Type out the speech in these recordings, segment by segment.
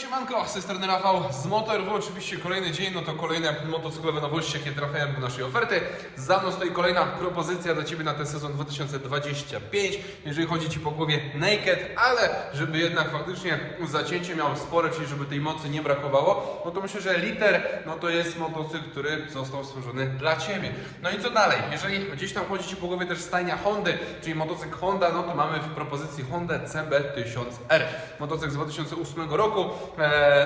siemanko, z tej strony Rafał z Motor. Oczywiście kolejny dzień, no to kolejne motocyklowe nowości, jakie trafiają do naszej oferty. Za mną stoi kolejna propozycja dla Ciebie na ten sezon 2025. Jeżeli chodzi Ci po głowie Naked, ale żeby jednak faktycznie zacięcie miało spore, czyli żeby tej mocy nie brakowało, no to myślę, że Liter, no to jest motocykl, który został stworzony dla Ciebie. No i co dalej? Jeżeli gdzieś tam chodzi Ci po głowie też stajnia Hondy, czyli motocykl Honda, no to mamy w propozycji Honda CB1000R. Motocykl z 2008 roku,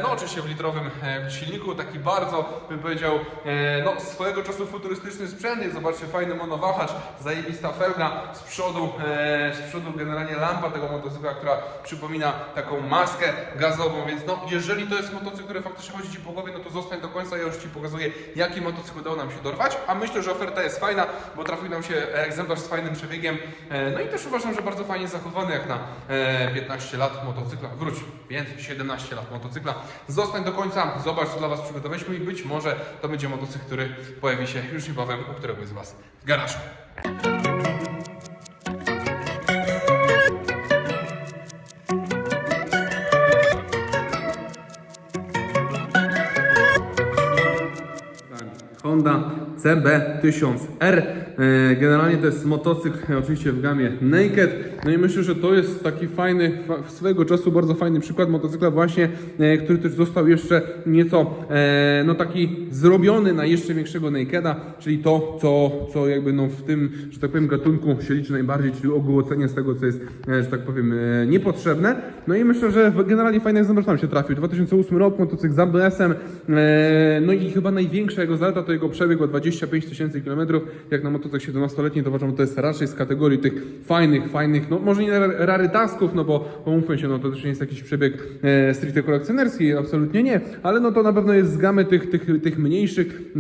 no oczywiście w litrowym e, silniku, taki bardzo, bym powiedział, e, no swojego czasu futurystyczny sprzęt, jest, zobaczcie, fajny monowahacz, zajebista felga, z przodu, e, z przodu generalnie lampa tego motocykla, która przypomina taką maskę gazową, więc no jeżeli to jest motocykl, który faktycznie chodzi Ci po głowie, no to zostań do końca, ja już Ci pokazuję, jaki motocykl udało nam się dorwać, a myślę, że oferta jest fajna, bo trafił nam się egzemplarz z fajnym przebiegiem, e, no i też uważam, że bardzo fajnie zachowany jak na e, 15 lat motocykla, wróć, więc 17 lat motocykla. Zostań do końca, zobacz co dla Was przygotowaliśmy i być może to będzie motocykl, który pojawi się już niebawem u któregoś z Was w garażu. Honda CB1000R. E, Generalnie to jest motocykl e, oczywiście w gamie Naked. No i myślę, że to jest taki fajny, fa- swego czasu bardzo fajny przykład motocykla właśnie, e, który też został jeszcze nieco e, no taki zrobiony na jeszcze większego Nakeda, czyli to, co, co jakby no w tym, że tak powiem, gatunku się liczy najbardziej, czyli ogłocenie z tego, co jest, e, że tak powiem, niepotrzebne. No i myślę, że generalnie fajny egzemplarz nam się trafił. 2008 rok, motocykl z ABS-em, no i chyba największa jego zaleta to jego przebieg o 25 tysięcy kilometrów. Jak na motocykl 17-letni, to uważam, to jest raczej z kategorii tych fajnych, fajnych, no może nie rar- rarytasków, no bo pomówmy się, no to też nie jest jakiś przebieg e, stricte kolekcjonerski, absolutnie nie, ale no to na pewno jest z gamy tych, tych, tych mniejszych,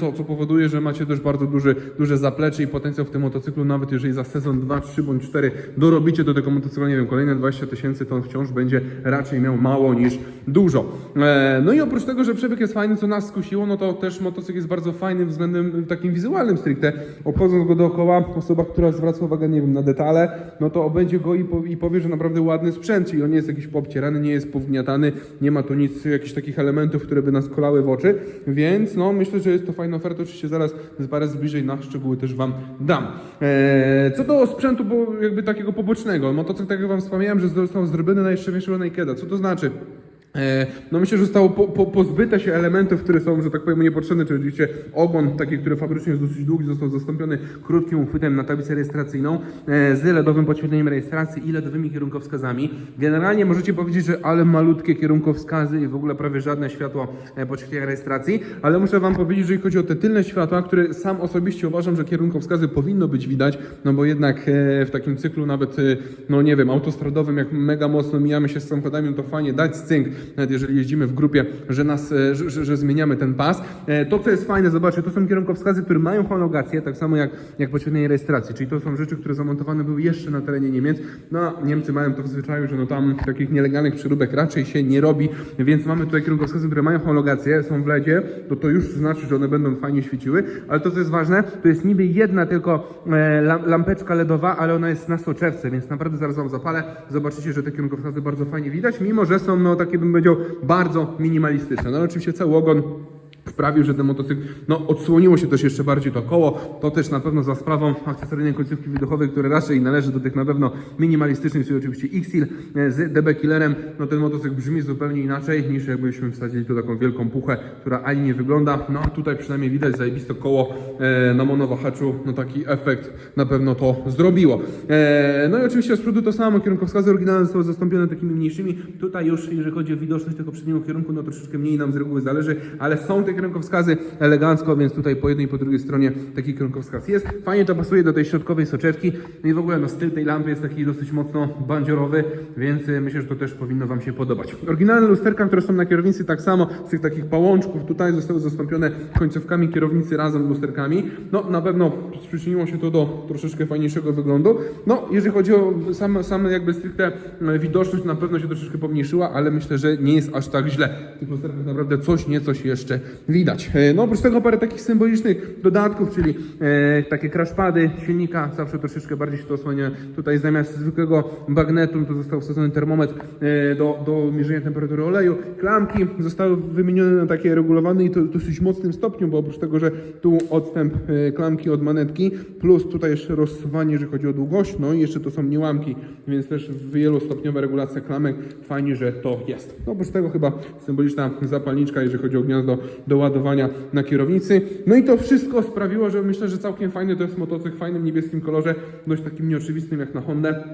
co, co powoduje, że macie też bardzo duży, duże zaplecze i potencjał w tym motocyklu, nawet jeżeli za sezon 2, 3 bądź 4 dorobicie do tego motocykla, nie wiem, kolejne 20 tysięcy, to on wciąż będzie raczej miał mało niż dużo. E, no i oprócz tego, że przebieg jest fajny, co nas skusiło, no to też motocykl jest bardzo fajny względem takim wizualnym stricte. Obchodząc go dookoła, osoba, która zwraca uwagę, nie wiem, na detale, no to obędzie go i, po, i powie, że naprawdę ładny sprzęt, czyli on nie jest jakiś poobcierany, nie jest powgniatany, nie ma tu nic, jakichś takich elementów, które by nas kolały w oczy, więc no myślę, że jest to fajna oferta, oczywiście zaraz parę zbliżej na szczegóły też Wam dam. Eee, co do sprzętu, bo jakby takiego pobocznego, motocykl, tak jak Wam wspomniałem, że został zrobiony na jeszcze większego Nakeda, co to znaczy? E, No myślę, że zostało po, po, pozbyte się elementów, które są, że tak powiem, niepotrzebne, czyli oczywiście ogon, taki, który fabrycznie jest dosyć długi, został zastąpiony krótkim uchwytem na tablicę rejestracyjną e, z LEDowym podświetleniem rejestracji i LEDowymi kierunkowskazami. Generalnie możecie powiedzieć, że ale malutkie kierunkowskazy i w ogóle prawie żadne światło e, podświetlenia rejestracji, ale muszę Wam powiedzieć, że jeśli chodzi o te tylne światła, które sam osobiście uważam, że kierunkowskazy powinno być widać, no bo jednak w takim cyklu nawet, no nie wiem, autostradowym, jak mega mocno mijamy się z samochodami, no to fajnie dać cynk, nawet jeżeli jeździmy w grupie, że nas, e, że, że, zmieniamy ten pas. E, To, co jest fajne, zobaczcie, to są kierunkowskazy, które mają homologację, tak samo jak, jak podświetlenie rejestracji, czyli to są rzeczy, które zamontowane były jeszcze na terenie Niemiec. No, a Niemcy mają to w zwyczaju, że no tam takich nielegalnych przyróbek raczej się nie robi, więc mamy tutaj kierunkowskazy, które mają homologację, są w LEDzie, to to już znaczy, że one będą fajnie świeciły, ale to, co jest ważne, to jest niby jedna tylko e, lam- lampeczka LEDowa, ale ona jest na soczewce, więc naprawdę zaraz Wam zapalę, zobaczycie, że te kierunkowskazy bardzo fajnie widać, mimo że są, no takie bym powiedział, bardzo minimalistyczne. No ale oczywiście cały ogon sprawił, że ten motocykl no, odsłoniło się też jeszcze bardziej to koło. To też na pewno za sprawą akcesoryjnej końcówki wydechowej, które raczej należy do tych na pewno minimalistycznych, czyli oczywiście X-Seal e, z DB Killerem. No ten motocykl brzmi zupełnie inaczej niż jakbyśmy wsadzili tu taką wielką puchę, która ani nie wygląda. No a tutaj przynajmniej widać zajebiste koło e, na monowahaczu. No taki efekt na pewno to zrobiło. E, no i oczywiście z przodu to samo, kierunkowskazy oryginalne zostały zastąpione takimi mniejszymi. Tutaj już jeżeli chodzi o widoczność tego przedniego kierunku, no troszeczkę mniej nam z reguły zależy, ale są te kierunkowskazy elegancko, więc tutaj po jednej i po drugiej stronie taki kierunkowskaz jest. Fajnie to pasuje do tej środkowej soczewki. No i w ogóle no, styl tej lampy jest taki dosyć mocno bandziorowy, więc y, myślę, że to też powinno Wam się podobać. Oryginalne lusterka, które są na kierownicy tak samo, z tych takich pałączków tutaj zostały zastąpione końcówkami kierownicy razem z lusterkami. No na pewno przyczyniło się to do troszeczkę fajniejszego wyglądu. No jeżeli chodzi o same, same jakby stricte e, widoczność, na pewno się troszeczkę pomniejszyła, ale myślę, że nie jest aż tak źle. W tych lusterkach naprawdę coś, niecoś jeszcze widać. E, No oprócz tego parę takich symbolicznych dodatków, czyli e, takie crashpady silnika, zawsze troszeczkę bardziej się to osłania. Tutaj zamiast zwykłego bagnetu to został wsadzony termometr e, do, do mierzenia temperatury oleju. Klamki zostały wymienione na takie regulowane i to w dosyć mocnym stopniu, bo oprócz tego, że tu odstęp e, klamki od manetki, plus tutaj jeszcze rozsuwanie, jeżeli chodzi o długość, no i jeszcze to są niełamki, więc też wielostopniowa regulacja klamek. Fajnie, że to jest. No oprócz tego chyba symboliczna zapalniczka, jeżeli chodzi o gniazdo do ładowania na kierownicy. No i to wszystko sprawiło, że myślę, że całkiem fajny to jest motocykl w fajnym niebieskim kolorze, dość takim nieoczywistym jak na Hondę.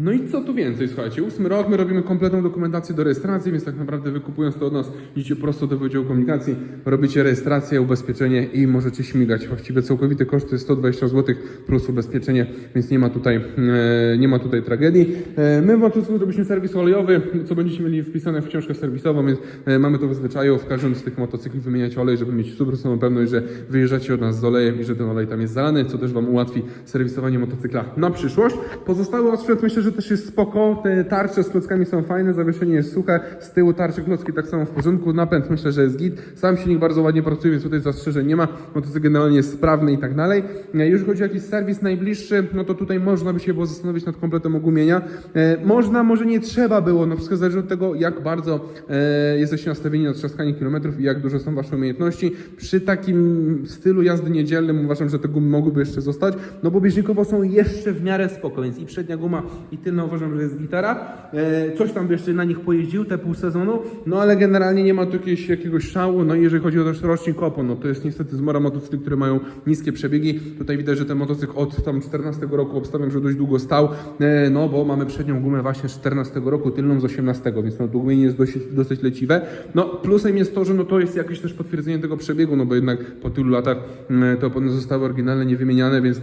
No i co tu więcej, słuchajcie, ósmy rok, my robimy kompletną dokumentację do rejestracji, więc tak naprawdę wykupując to od nas, idziecie prosto do Wydziału Komunikacji, robicie rejestrację, ubezpieczenie i możecie śmigać. Właściwie całkowity koszt to jest 120 zł plus ubezpieczenie, więc nie ma tutaj, e, nie ma tutaj tragedii. E, my wam tu zrobiliśmy serwis olejowy, co będziecie mieli wpisane w książkę serwisową, więc e, mamy to w zwyczaju w każdym z tych motocykli wymieniać olej, żeby mieć 100% pewność, że wyjeżdżacie od nas z olejem i że ten olej tam jest zalany, co też wam ułatwi serwisowanie motocykla na przyszłość. Pozostały odsprzęt myślę, że też jest spoko. Te tarcze z klockami są fajne, zawieszenie jest suche, z tyłu tarcze klocki tak samo w porządku, napęd myślę, że jest git. Sam silnik bardzo ładnie pracuje, więc tutaj zastrzeżeń nie ma. Motocykl generalnie jest sprawny i tak dalej. E, Jeżeli chodzi o jakiś serwis najbliższy, no to tutaj można by się było zastanowić nad kompletem ogumienia. E, Można, może nie trzeba było, no wszystko zależy od tego, jak bardzo e, jesteście nastawieni na trzaskanie kilometrów i jak duże są wasze umiejętności. Przy takim stylu jazdy niedzielnym uważam, że te gumy mogłyby jeszcze zostać, no bo bieżnikowo są jeszcze w miarę spoko, więc i przednia guma i tylna uważam, że jest gitara. E, coś tam jeszcze na nich pojeździł, te pół sezonu, no ale generalnie nie ma tu jakiegoś, jakiegoś szału, no i jeżeli chodzi o też rocznik opon, no to jest niestety zmora motocykli, które mają niskie przebiegi. Tutaj widać, że ten motocykl od tam 14 roku obstawiam, że dość długo stał, e, no bo mamy przednią gumę właśnie z 14 roku, tylną z 18, więc no gumienie jest dosyć, dosyć leciwe. No plusem jest to, że no to jest jakieś też potwierdzenie tego przebiegu, no bo jednak po tylu latach mm, te opony zostały oryginalne, niewymieniane, więc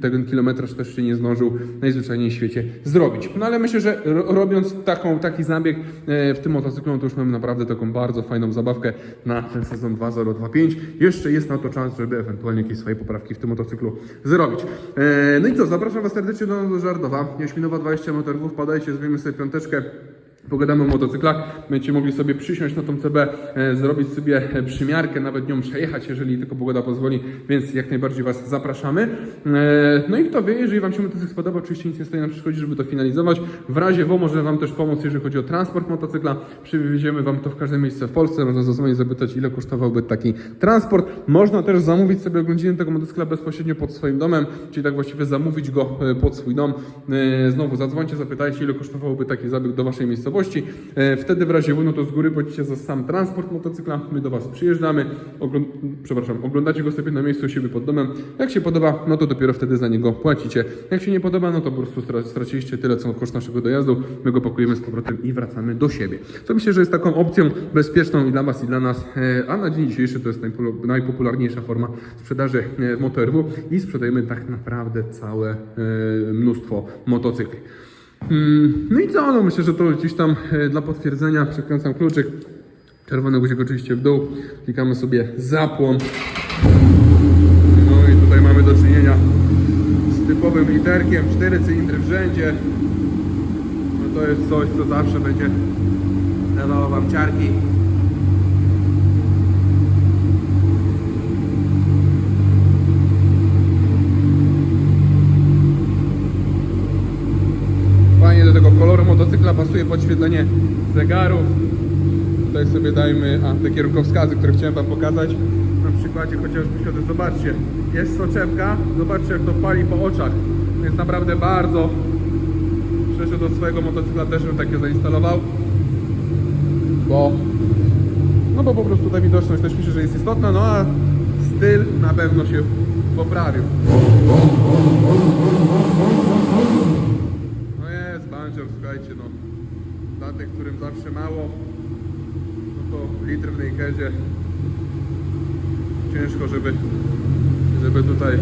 ten kilometraż też się nie zdążył najzwyczajniej w świecie zrobić. No ale myślę, że ro, robiąc taką, taki zabieg e, w tym motocyklu, no to już mamy naprawdę taką bardzo fajną zabawkę na ten sezon 2025. Jeszcze jest na to czas, żeby ewentualnie jakieś swoje poprawki w tym motocyklu zrobić. E, no i co, zapraszam Was serdecznie do, do Żardowa. Jaśminowa 20 motorów, wpadajcie, zrobimy sobie piąteczkę. Pogadamy o motocyklach, będziecie mogli sobie przysiąść na tą CB, e, zrobić sobie e, przymiarkę, nawet nią przejechać, jeżeli tylko pogoda pozwoli, więc jak najbardziej Was zapraszamy. E, no i kto wie, jeżeli Wam się motocykl spodoba, oczywiście nic nie stoi na przeszkodzie, żeby to finalizować. W razie W może Wam też pomóc, jeżeli chodzi o transport motocykla. Przywieziemy Wam to w każde miejsce w Polsce, można zadzwonić, zapytać, ile kosztowałby taki transport. Można też zamówić sobie oględziny tego motocykla bezpośrednio pod swoim domem, czyli tak właściwie zamówić go pod swój dom. Znowu zadzwońcie, zapytajcie, ile kosztowałby taki zabieg do Waszej miejscowości. E, Wtedy w razie W, no to z góry płacicie za sam transport motocykla, my do Was przyjeżdżamy, ogląd przepraszam, oglądacie go sobie na miejscu siebie pod domem. Jak się podoba, no to dopiero wtedy za niego płacicie. Jak się nie podoba, no to po prostu stra- straciliście tyle, co koszt naszego dojazdu, my go pakujemy z powrotem i wracamy do siebie. Co myślę, że jest taką opcją bezpieczną i dla Was, i dla nas, e, a na dzień dzisiejszy to jest najpopularniejsza forma sprzedaży e, w MotoRW i sprzedajemy tak naprawdę całe mnóstwo motocykli. Mm, No i co? No myślę, że to gdzieś tam e, dla potwierdzenia przekręcam kluczyk. Czerwony guzik oczywiście w dół. Klikamy sobie zapłon. No i tutaj mamy do czynienia z typowym literkiem. Cztery cylindry w rzędzie. No to jest coś, co zawsze będzie dawało Wam ciarki. Fajnie do tego koloru motocykla pasuje podświetlenie zegarów. Tutaj sobie dajmy a, te kierunkowskazy, które chciałem Wam pokazać. Na przykładzie chociażby środy. Zobaczcie, jest soczewka. Zobaczcie jak to pali po oczach. Więc naprawdę bardzo szczerze do swojego motocykla też bym takie zainstalował. Bo no bo po prostu ta widoczność też myślę, że jest istotna, no a styl na pewno się poprawił. Słuchajcie, no dla tych, którym zawsze mało, no to litr w nakedzie ciężko, żeby, żeby tutaj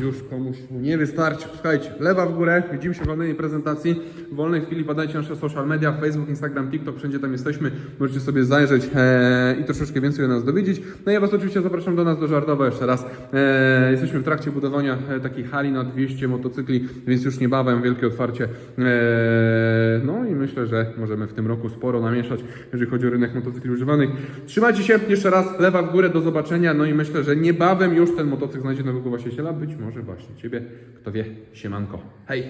już komuś nie wystarczy. Słuchajcie, lewa w górę, widzimy się w wolnej prezentacji. W wolnej chwili badajcie nasze social media, Facebook, Instagram, TikTok, wszędzie tam jesteśmy. Możecie sobie zajrzeć e, i troszeczkę więcej o nas dowiedzieć. No i ja Was oczywiście zapraszam do nas do Żardowa jeszcze raz. E, jesteśmy w trakcie budowania e, takiej hali na 200 motocykli, więc już niebawem wielkie otwarcie. E, no i myślę, że możemy w tym roku sporo namieszać, jeżeli chodzi o rynek motocykli używanych. Trzymajcie się jeszcze raz, lewa w górę, do zobaczenia. No i myślę, że niebawem już ten motocykl znajdzie nowego właściciela, być może właśnie Ciebie, kto wie, siemanko. Hej!